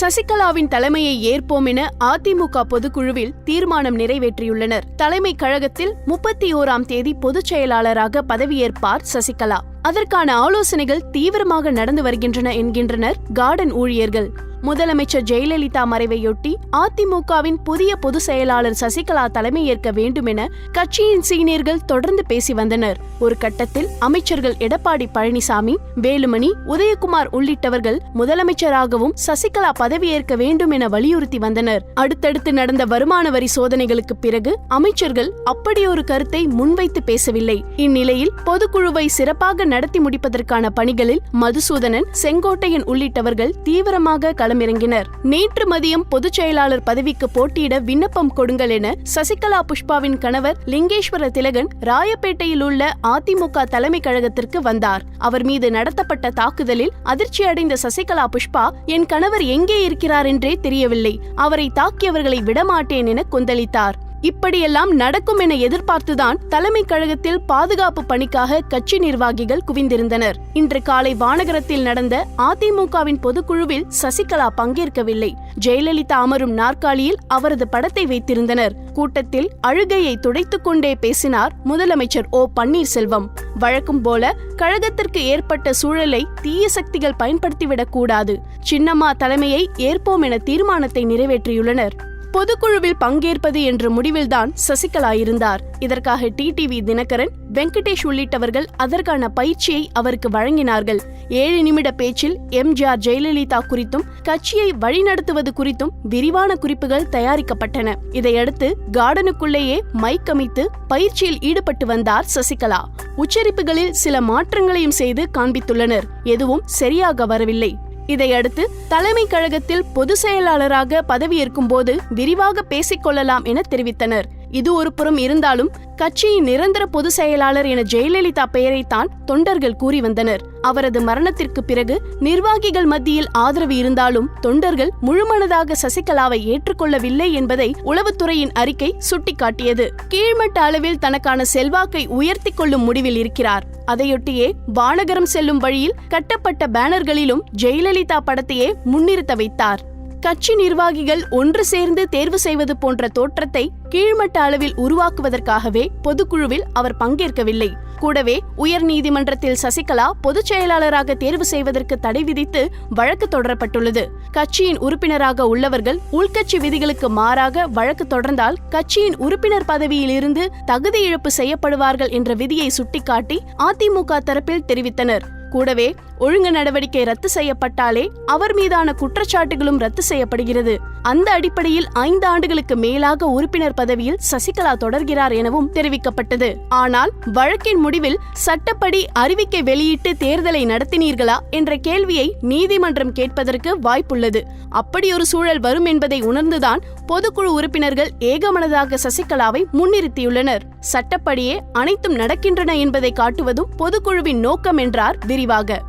சசிகலாவின் தலைமையை ஏற்போம் என அதிமுக பொதுக்குழுவில் தீர்மானம் நிறைவேற்றியுள்ளனர். தலைமை கழகத்தில் முப்பத்தி ஓராம் தேதி பொதுச் செயலாளராக பதவியேற்பார் சசிகலா. அதற்கான ஆலோசனைகள் தீவிரமாக நடந்து வருகின்றன என்கின்றனர் கார்டன் ஊழியர்கள். முதலமைச்சர் ஜெயலலிதா மறைவையொட்டி அதிமுகவின் புதிய பொதுச் செயலாளர் சசிகலா தலைமையேற்க வேண்டும் என கட்சியின் சீனியர்கள் தொடர்ந்து பேசி வந்தனர். ஒரு கட்டத்தில் அமைச்சர்கள் எடப்பாடி பழனிசாமி வேலுமணி உதயகுமார் உள்ளிட்டவர்கள் முதலமைச்சராகவும் சசிகலா பதவியேற்க வேண்டும் என வலியுறுத்தி வந்தனர். அடுத்தடுத்து நடந்த வருமான வரி சோதனைகளுக்கு பிறகு அமைச்சர்கள் அப்படியொரு கருத்தை முன்வைத்து பேசவில்லை. இந்நிலையில் பொதுக்குழுவை சிறப்பாக நடத்தி முடிப்பதற்கான பணிகளில் மதுசூதனன் செங்கோட்டையன் உள்ளிட்டவர்கள் தீவிரமாக களமிறங்கினர். நேற்று மதியம் பொதுச் செயலாளர் பதவிக்கு போட்டியிட விண்ணப்பம் கொடுங்கள் என சசிகலா புஷ்பாவின் கணவர் லிங்கேஸ்வர திலகன் ராயப்பேட்டையில் உள்ள அதிமுக தலைமை கழகத்திற்கு வந்தார். அவர் மீது நடத்தப்பட்ட தாக்குதலில் அதிர்ச்சி அடைந்த சசிகலா புஷ்பா என் கணவர் எங்கே இருக்கிறார் என்றே தெரியவில்லை. அவரை தாக்கியவர்களை விடமாட்டேன் என கொந்தளித்தார். இப்படியெல்லாம் நடக்கும் என எதிர்பார்த்துதான் தலைமை கழகத்தில் பாதுகாப்பு பணிக்காக கட்சி நிர்வாகிகள் குவிந்திருந்தனர். இன்று காலை வானகரத்தில் நடந்த அதிமுகவின் பொதுக்குழுவில் சசிகலா பங்கேற்கவில்லை. ஜெயலலிதா அமரும் நாற்காலியில் அவரது படத்தை வைத்திருந்தனர். கூட்டத்தில் அழுகையை துடைத்துக் கொண்டே பேசினார் முதலமைச்சர் ஓ பன்னீர்செல்வம். வழக்கம் போல கழகத்திற்கு ஏற்பட்ட சூழலை தீய சக்திகள் பயன்படுத்திவிடக் கூடாது. சின்னம்மா தலைமையை ஏற்போம் என தீர்மானத்தை நிறைவேற்றியுள்ளனர். பொதுக்குழுவில் பங்கேற்பது என்ற முடிவில்தான் சசிகலா இருந்தார் இதற்காக டிடிவி தினகரன் வெங்கடேஷ் உள்ளிட்டவர்கள் அதற்கான பயிற்சியை அவருக்கு வழங்கினார்கள். ஏழு நிமிட பேச்சில் எம்ஜிஆர் ஜெயலலிதா குறித்தும் கட்சியை வழிநடத்துவது குறித்தும் விரிவான குறிப்புகள் தயாரிக்கப்பட்டன. இதையடுத்து கார்டனுக்குள்ளேயே மைக் அமைத்து பயிற்சியில் ஈடுபட்டு வந்தார் சசிகலா. உச்சரிப்புகளில் சில மாற்றங்களையும் செய்து காண்பித்துள்ளனர். எதுவும் சரியாக வரவில்லை. இதையடுத்து தலைமை கழகத்தில் பொதுச் செயலாளராக பதவியேற்கும் போது விரிவாக பேசிக்கொள்ளலாம் என தெரிவித்தனர். இது ஒரு புறம் இருந்தாலும் கட்சியின் நிரந்தர பொதுச் செயலாளர் என ஜெயலலிதா பெயரைத்தான் தொண்டர்கள் கூறி வந்தனர். அவரது மரணத்திற்கு பிறகு நிர்வாகிகள் மத்தியில் ஆதரவு இருந்தாலும் தொண்டர்கள் முழுமனதாக சசிகலாவை ஏற்றுக்கொள்ளவில்லை என்பதை உளவுத்துறையின் அறிக்கை சுட்டிக்காட்டியது. கீழ்மட்ட அளவில் தனக்கான செல்வாக்கை உயர்த்தி கொள்ளும் முடிவில் இருக்கிறார். அதையொட்டியே வானகரம் செல்லும் வழியில் கட்டப்பட்ட பேனர்களிலும் ஜெயலலிதா படத்தையே முன்னிறுத்த வைத்தார். கட்சி நிர்வாகிகள் ஒன்று சேர்ந்து தேர்வு செய்வது போன்ற தோற்றத்தை கீழ்மட்ட அளவில் உருவாக்குவதற்காகவே பொதுக்குழுவில் அவர் பங்கேற்கவில்லை. கூடவே உயர் நீதிமன்றத்தில் சசிகலா பொதுச் செயலாளராக தேர்வு செய்வதற்கு தடை விதித்து வழக்கு தொடரப்பட்டுள்ளது. கட்சியின் உறுப்பினராக உள்ளவர்கள் உள்கட்சி விதிகளுக்கு மாறாக வழக்கு தொடர்ந்தால் கட்சியின் உறுப்பினர் பதவியில் இருந்து தகுதி இழப்பு செய்யப்படுவார்கள் என்ற விதியை சுட்டிக்காட்டி அதிமுக தரப்பில் தெரிவித்தனர். கூடவே ஒழுங்கு நடவடிக்கை ரத்து செய்யப்பட்டாலே அவர் மீதான குற்றச்சாட்டுகளும் ரத்து செய்யப்படுகிறது. அந்த அடிப்படையில் ஐந்து ஆண்டுகளுக்கு மேலாக உறுப்பினர் பதவியில் சசிகலா தொடர்கிறார் எனவும் தெரிவிக்கப்பட்டது. ஆனால் வழக்கின் முடிவில் சட்டப்படி அறிவிக்கை வெளியிட்டு தேர்தலை நடத்தினீர்களா என்ற கேள்வியை நீதிமன்றம் கேட்பதற்கு வாய்ப்புள்ளது. அப்படி ஒரு சூழல் வரும் என்பதை உணர்ந்துதான் பொதுக்குழு உறுப்பினர்கள் ஏகமனதாக சசிகலாவை முன்னிறுத்தியுள்ளனர். சட்டப்படியே அனைத்தும் நடக்கின்றன என்பதை காட்டுவதும் பொதுக்குழுவின் நோக்கம் என்றார் விரிவாக.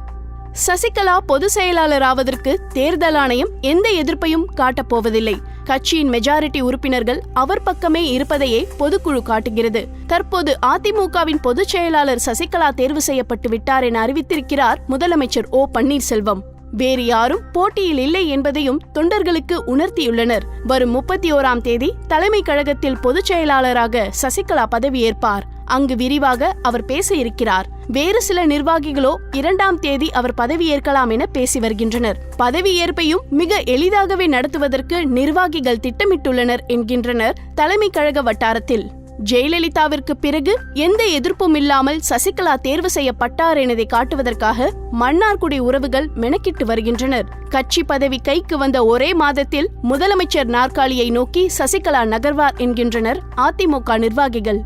சசிகலா பொது செயலாளர் ஆவதற்கு தேர்தல் ஆணையம் எந்த எதிர்ப்பையும் காட்டப்போவதில்லை கட்சியின் மெஜாரிட்டி உறுப்பினர்கள் அவர் பக்கமே இருப்பதையே பொதுக்குழு காட்டுகிறது. தற்போது அதிமுகவின் பொதுச் செயலாளர் சசிகலா தேர்வு செய்யப்பட்டு விட்டார் என அறிவித்திருக்கிறார் முதலமைச்சர் ஓ பன்னீர்செல்வம். வேறு யாரும் போட்டியில் இல்லை என்பதையும் தொண்டர்களுக்கு உணர்த்தியுள்ளனர். வரும் முப்பத்தி ஓராம் தேதி தலைமை கழகத்தில் பொதுச் செயலாளராக சசிகலா பதவியேற்பார். அங்கு விரிவாக அவர் பேச இருக்கிறார் வேறு சில நிர்வாகிகளோ இரண்டாம் தேதி அவர் பதவியேற்கலாம் என பேசி வருகின்றனர். பதவியேற்பையும் மிக எளிதாகவே நடத்துவதற்கு நிர்வாகிகள் திட்டமிட்டுள்ளனர் என்கின்றனர் தலைமை கழக வட்டாரத்தில். ஜெயலலிதாவிற்கு பிறகு எந்த எதிர்ப்பும் இல்லாமல் சசிகலா தேர்வு செய்யப்பட்டார் எனதை காட்டுவதற்காக மன்னார்குடி உறவுகள் மெனக்கிட்டு வருகின்றனர். கட்சி பதவி கைக்கு வந்த ஒரே மாதத்தில் முதலமைச்சர் நாற்காலியை நோக்கி சசிகலா நகர்வார் என்கின்றனர் அதிமுக நிர்வாகிகள்.